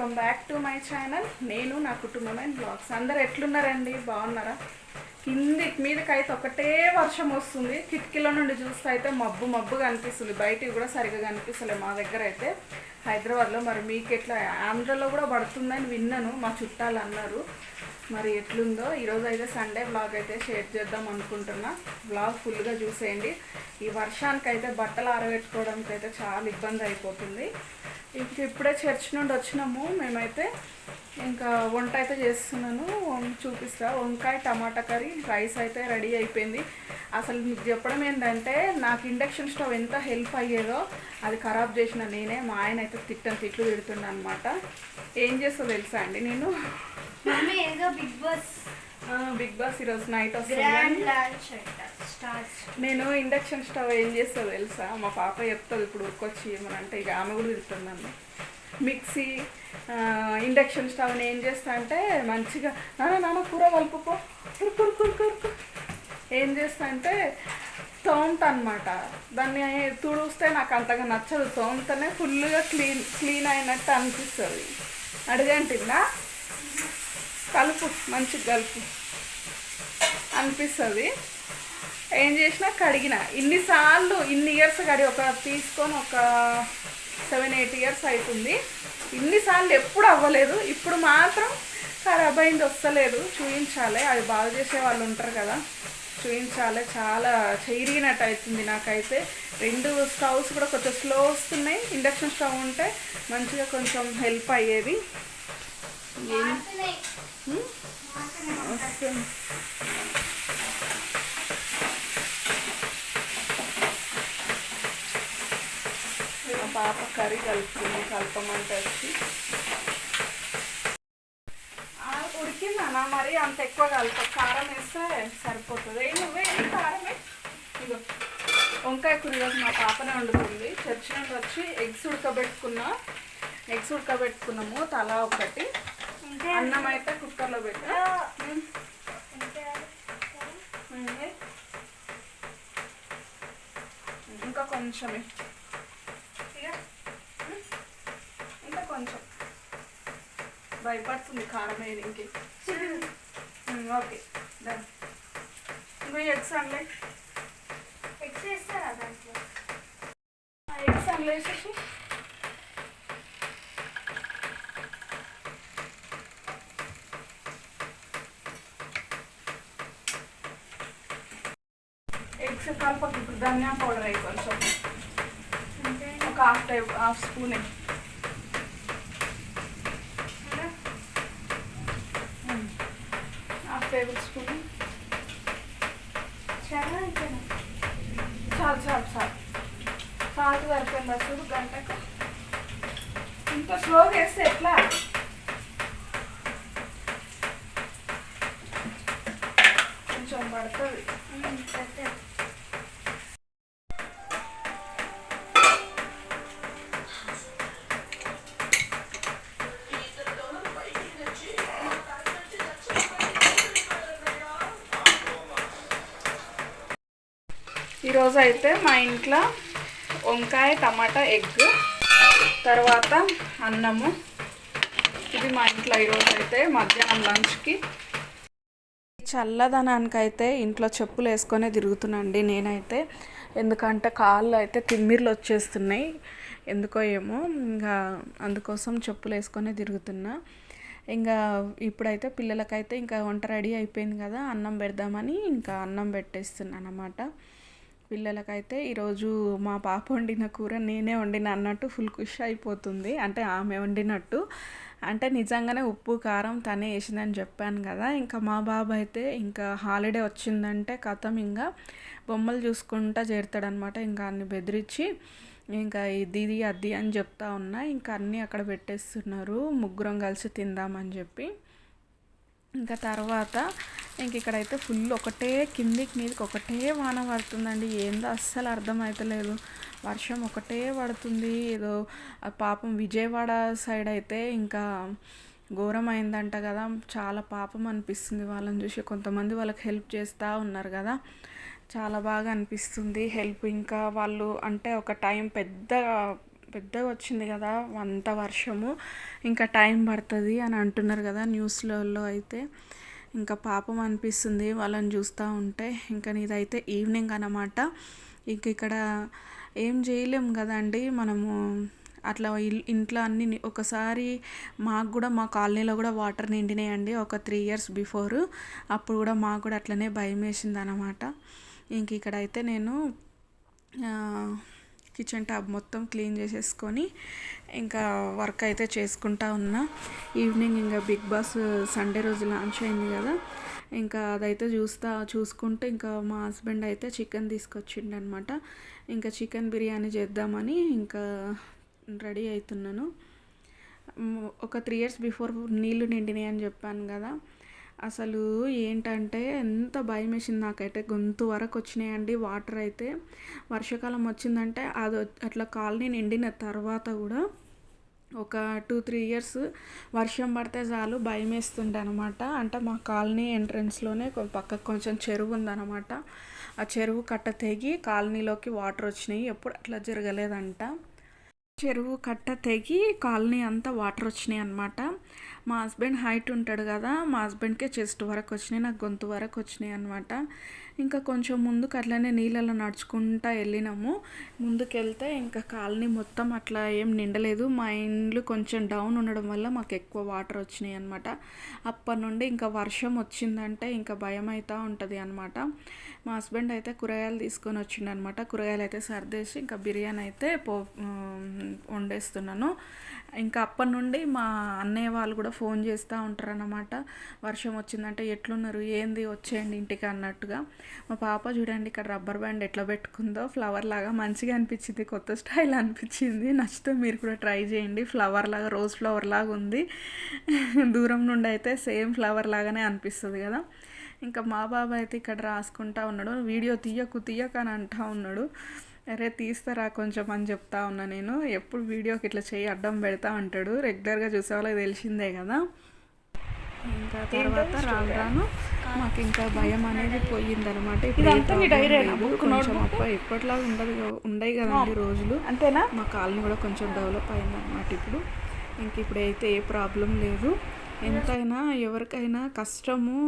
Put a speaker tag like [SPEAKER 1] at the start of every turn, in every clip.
[SPEAKER 1] Welcome back to my channel. నేను నా కుటుంబం అండ్ బ్లాగ్స్. అందరు ఎట్లున్నారండి? బాగున్నారా? కింది మీదకి అయితే ఒకటే వర్షం వస్తుంది. కిటికీలో నుండి చూస్తే అయితే మబ్బు మబ్బుగా అనిపిస్తుంది. బయటికి కూడా సరిగా కనిపిస్తలే మా దగ్గర అయితే. హైదరాబాద్లో మరి మీకు ఎట్లా ఆంధ్రలో కూడా పడుతుందని విన్నాను. మా చుట్టాలు అన్నారు. మరి ఎట్లుందో? ఈరోజు అయితే సండే బ్లాగ్ అయితే షేర్ చేద్దాం అనుకుంటున్నా. బ్లాగ్ ఫుల్గా చూసేయండి. ఈ వర్షానికి అయితే బట్టలు ఆరబెట్టుకోవడానికి అయితే చాలా ఇబ్బంది అయిపోతుంది. ఇంక ఇప్పుడే చర్చ్ నుండి వచ్చినాము. మేమైతే ఇంకా వంట అయితే చేస్తున్నాను. చూపిస్తా. వంకాయ టమాటా కర్రీ రైస్ అయితే రెడీ అయిపోయింది. అసలు మీకు చెప్పడం ఏంటంటే నాకు ఇండక్షన్ స్టవ్ ఎంత హెల్ప్ అయ్యేదో అది ఖరాబ్ చేసిన నేనే. మా ఆయన అయితే తిట్టని తిట్లు తిడుతున్నా అనమాట ఏం చేస్తో తెలుసా అండి నేను?
[SPEAKER 2] ఏదో బిగ్ బాస్.
[SPEAKER 1] బిగ్ బాస్ ఈరోజు నైట్ వస్తుంది నేను ఇండక్షన్ స్టవ్ ఏం చేస్తా తెలుసా? మా పాప చెప్తుంది ఇప్పుడు ఉరికొచ్చి ఏమనంటే ఇక ఆమె కూడా తిడుతుందండి మిక్సీ ఆ, ఇండక్షన్ స్టవ్ని ఏం చేస్తా అంటే మంచిగా నాన్న నాన్న కూర కలుపుకో కురు కురు కురు కురు కురు. ఏం చేస్తా అంటే తోముతా అనమాట దాన్ని తుడిస్తే నాకు అంతగా నచ్చదు. తోముతనే ఫుల్గా క్లీన్ క్లీన్ అయినట్టు అనిపిస్తుంది. అడిగంటిందా కలుపు మంచిగా కలుపు. అనిపిస్తుంది. ఏం చేసినా కడిగిన. ఇన్నిసార్లు ఇన్ని ఇయర్స్ కడిగి ఒక తీసుకొని ఒక సెవెన్ ఎయిట్ ఇయర్స్ అవుతుంది ఇన్నిసార్లు ఎప్పుడు అవ్వలేదు. ఇప్పుడు మాత్రం ఖరాబ్ అయింది వస్తలేదు. చూపించాలి అది బాగా చేసే వాళ్ళు ఉంటారు కదా. చూపించాలి చాలా చెరిగినట్టు అవుతుంది నాకైతే. రెండు స్టవ్స్ కూడా కొంచెం స్లో వస్తున్నాయి. ఇండక్షన్ స్టవ్ ఉంటే మంచిగా కొంచెం హెల్ప్ అయ్యేది? వస్తుంది మా పాప కర్రీ కలుపుతుంది కలపమంటే వచ్చి. ఉడికిందనా మరి? అంత ఎక్కువ కలప. కారం వేస్తే సరిపోతుంది. ఏ నువ్వే కారమే? ఇగో వంకాయ కూర ఈరోజు మా పాపనే వండుతుంది. చర్చి నుండి వచ్చి ఎగ్స్ ఉడకబెట్టుకున్నా. ఎగ్స్ ఉడకబెట్టుకున్నాము తలా ఒకటి. అన్నం అయితే కుక్కర్లో పెట్టా. ఇంకా కొంచెమే ఇక ఉమ్. ఇంకా కొంచెం భయపడుతుంది కారం వేయదు ఇంకే ఓకే డన్. ఇంకో ఎగ్స్ అనలే
[SPEAKER 2] ఎక్స్ చేస్తారా దాంట్లో?
[SPEAKER 1] ఎగ్స్ అనలేసేసి ఎగ్స్ కలపకు ఇప్పుడు ధనియా పౌడర్ అయ్యి కొంచెం ఒక half type half spoon half tablespoon
[SPEAKER 2] చాలా
[SPEAKER 1] చాలు చాలు. చాలు సాల్ట్ సరిపోయింది చూడు గంటకు. ఇంత స్లోగా వేస్తే ఎట్లా? కొంచెం పడుతుంది. ఈరోజు అయితే మా ఇంట్లో వంకాయ టమాటా ఎగ్ తర్వాత అన్నము. ఇది మా ఇంట్లో ఈరోజు అయితే మధ్యాహ్నం లంచ్కి. చల్లదనానికైతే ఇంట్లో చెప్పులు వేసుకొని తిరుగుతున్నాండి నేనైతే. ఎందుకంటే కాళ్ళు అయితే తిమ్మిర్లు వచ్చేస్తున్నాయి ఎందుకో ఏమో ఇంకా అందుకోసం చెప్పులు వేసుకొని తిరుగుతున్నా. ఇంకా ఇప్పుడైతే పిల్లలకైతే ఇంకా వంట రెడీ అయిపోయింది కదా అన్నం పెడదామని ఇంకా అన్నం పెట్టేస్తున్నాను అన్నమాట పిల్లలకైతే ఈరోజు మా పాప వండిన కూర నేనే వండిన అన్నట్టు ఫుల్ ఖుష్ అయిపోతుంది. అంటే ఆమె వండినట్టు. అంటే నిజంగానే ఉప్పు కారం తనే వేసిందని చెప్పాను కదా. ఇంకా మా బాబు అయితే ఇంకా హాలిడే వచ్చిందంటే కథం ఇంకా బొమ్మలు చూసుకుంటా చేరుతాడనమాట ఇంకా అన్ని బెదిరించి ఇంకా ఇది ఇది అది అని చెప్తా ఉన్నా. ఇంకా అన్నీ అక్కడ పెట్టేస్తున్నారు. ముగ్గురం కలిసి తిందామని చెప్పి. ఇంకా తర్వాత ఇంక ఇక్కడైతే ఫుల్ ఒకటే కిందికి మీదకి ఒకటే వాన పడుతుందండి. ఏందో అస్సలు అర్థమవుతలేదు వర్షం ఒకటే పడుతుంది. ఏదో పాపం విజయవాడ సైడ్ అయితే ఇంకా ఘోరం అయిందంట కదా. చాలా పాపం అనిపిస్తుంది వాళ్ళని చూసి. కొంతమంది వాళ్ళకి హెల్ప్ చేస్తూ ఉన్నారు కదా. చాలా బాగా అనిపిస్తుంది. హెల్ప్ ఇంకా వాళ్ళు అంటే ఒక టైం పెద్ద పెద్దగా వచ్చింది కదా అంత వర్షము ఇంకా టైం పడుతుంది అని అంటున్నారు కదా న్యూస్లలో అయితే. ఇంకా పాపం అనిపిస్తుంది వాళ్ళని చూస్తూ ఉంటే. ఇంకా నీదైతే ఈవినింగ్ అనమాట ఇంక ఇక్కడ ఏం చేయలేం కదండి మనము. అట్లా ఇల్- ఇంట్లో అన్ని ఒకసారి మాకు కూడా మా కాలనీలో కూడా వాటర్ నిండినాయండి ఒక త్రీ ఇయర్స్ బిఫోర్. అప్పుడు కూడా మాకు కూడా అట్లనే భయం వేసింది అనమాట ఇంక ఇక్కడైతే నేను కిచెన్ ట్యాబ్ మొత్తం క్లీన్ చేసేసుకొని ఇంకా వర్క్ అయితే చేసుకుంటా ఉన్నా. ఈవినింగ్ ఇంకా బిగ్ బాస్ సండే రోజు లాంచ్ అయింది కదా. ఇంకా అదైతే చూస్తా చూసుకుంటూ ఇంకా మా హస్బెండ్ అయితే చికెన్ తీసుకొచ్చిండు అనమాట ఇంకా చికెన్ బిర్యానీ చేద్దామని ఇంకా రెడీ అవుతున్నాను ఒక త్రీ ఇయర్స్ బిఫోర్ నీళ్ళు నిండినాయి అని చెప్పాను కదా. అసలు ఏంటంటే ఎంత భయం వేసింది నాకైతే. గొంతు వరకు వచ్చినాయండి వాటర్ అయితే. వర్షాకాలం వచ్చిందంటే అది అట్లా కాలనీ నిండిన తర్వాత కూడా ఒక టూ త్రీ ఇయర్స్ వర్షం పడితే చాలు భయం వేస్తుండే అనమాట అంటే మా కాలనీ ఎంట్రన్స్లోనే పక్కకు కొంచెం చెరువు ఉందన్నమాట. ఆ చెరువు కట్ట తెగి కాలనీలోకి వాటర్ వచ్చినాయి. ఎప్పుడు అట్లా జరగలేదంట. చెరువు కట్ట తెగి కాలనీ అంతా వాటర్ వచ్చినాయి అనమాట మా హస్బెండ్ హైట్ ఉంటాడు కదా మా హస్బెండ్కే చెస్ట్ వరకు వచ్చినాయి నాకు గొంతు వరకు వచ్చినాయి అనమాట ఇంకా కొంచెం ముందుకు అట్లనే నీళ్ళలో నడుచుకుంటా వెళ్ళినాము. ముందుకెళ్తే ఇంకా కాలనీ మొత్తం అట్లా ఏం నిండలేదు. మా ఇండ్లు కొంచెం డౌన్ ఉండడం వల్ల మాకు ఎక్కువ వాటర్ వచ్చినాయి అనమాట అప్పటి నుండి ఇంకా వర్షం వచ్చిందంటే ఇంకా భయం అవుతూ ఉంటుంది అనమాట మా హస్బెండ్ అయితే కూరగాయలు తీసుకొని వచ్చిండు అనమాట కూరగాయలు అయితే సర్దేసి ఇంకా బిర్యానీ అయితే పో వండేస్తున్నాను. ఇంకా అప్పటి నుండి మా అన్నయ్య వాళ్ళు కూడా ఫోన్ చేస్తూ ఉంటారు అన్నమాట వర్షం వచ్చిందంటే ఎట్లున్నారు? ఏంది? వచ్చేయండి ఇంటికి అన్నట్టుగా. మా పాప చూడండి ఇక్కడ రబ్బర్ బ్యాండ్ ఎట్లా పెట్టుకుందో ఫ్లవర్ లాగా మంచిగా అనిపించింది కొత్త స్టైల్ అనిపించింది. నచ్చితే మీరు కూడా ట్రై చేయండి. ఫ్లవర్ లాగా రోజ్ ఫ్లవర్ లాగా ఉంది. దూరం నుండి అయితే సేమ్ ఫ్లవర్ లాగానే అనిపిస్తుంది కదా. ఇంకా మా బాబా అయితే ఇక్కడ రాసుకుంటా ఉన్నాడు. వీడియో తీయకు తీయక అని అంటా ఉన్నాడు. అరే తీస్తారా కొంచెం అని చెప్తా ఉన్నా నేను. ఎప్పుడు వీడియోకి ఇట్లా చేయి అడ్డం పెడతా ఉంటాడు రెగ్యులర్గా చూసే వాళ్ళకి తెలిసిందే కదా. ఇంకా తర్వాత రాను మాకు ఇంకా భయం అనేది పోయిందనమాట కొంచెం అప్ప ఎప్పటిలాగా ఉండదు ఉండయి కదండి రోజులు.
[SPEAKER 3] అంతేనా?
[SPEAKER 1] మా కాలనీ కూడా కొంచెం డెవలప్ అయిందన్నమాట ఇప్పుడు. ఇంక ఇప్పుడైతే ఏ ప్రాబ్లం లేదు. ఎంతైనా ఎవరికైనా కష్టము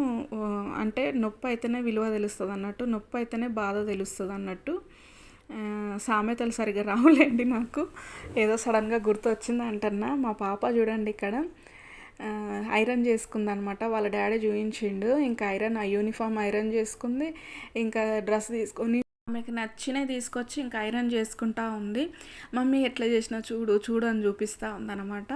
[SPEAKER 1] అంటే నొప్పి అయితేనే విలువ తెలుస్తుంది అన్నట్టు నొప్పి అయితేనే బాధ తెలుస్తుంది అన్నట్టు. సామెతలు సరిగ్గా రావులేండి నాకు ఏదో సడన్గా గుర్తు వచ్చింది అంటన్నా మా పాప చూడండి ఇక్కడ. ఐరన్ చేసుకుంది అనమాట వాళ్ళ డాడీ చూపించిండు ఇంకా ఐరన్ ఆ యూనిఫామ్ ఐరన్ చేసుకుంది. ఇంకా డ్రెస్ తీసుకొని ఆమెకి నచ్చినవి తీసుకొచ్చి ఇంకా ఐరన్ చేసుకుంటా ఉంది. మమ్మీ ఎట్లా చేసినా చూడు చూడు అని చూపిస్తూ ఉందన్నమాట.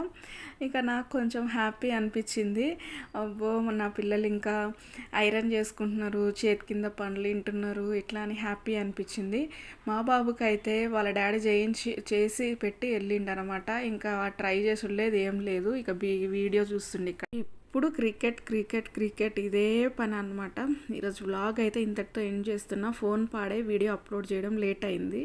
[SPEAKER 1] ఇక నాకు కొంచెం హ్యాపీ అనిపించింది. అబ్బో నా పిల్లలు ఇంకా ఐరన్ చేసుకుంటున్నారు చేతి కింద పనులు తింటున్నారు ఇట్లా అని హ్యాపీ అనిపించింది. మా బాబుకి అయితే వాళ్ళ డాడీ చేయించి చేసి పెట్టి వెళ్ళిండు అనమాట ఇంకా ట్రై చేసి లేదు ఏం లేదు. ఇక బీ- వీడియో చూస్తుండే ఇక్కడ. ఇప్పుడు క్రికెట్ క్రికెట్ క్రికెట్ ఇదే పని అనమాట ఈరోజు వ్లాగ్ అయితే ఇంతటితో ఎండ్ చేస్తున్నా. ఫోన్ పాడే వీడియో అప్లోడ్ చేయడం లేట్ అయింది.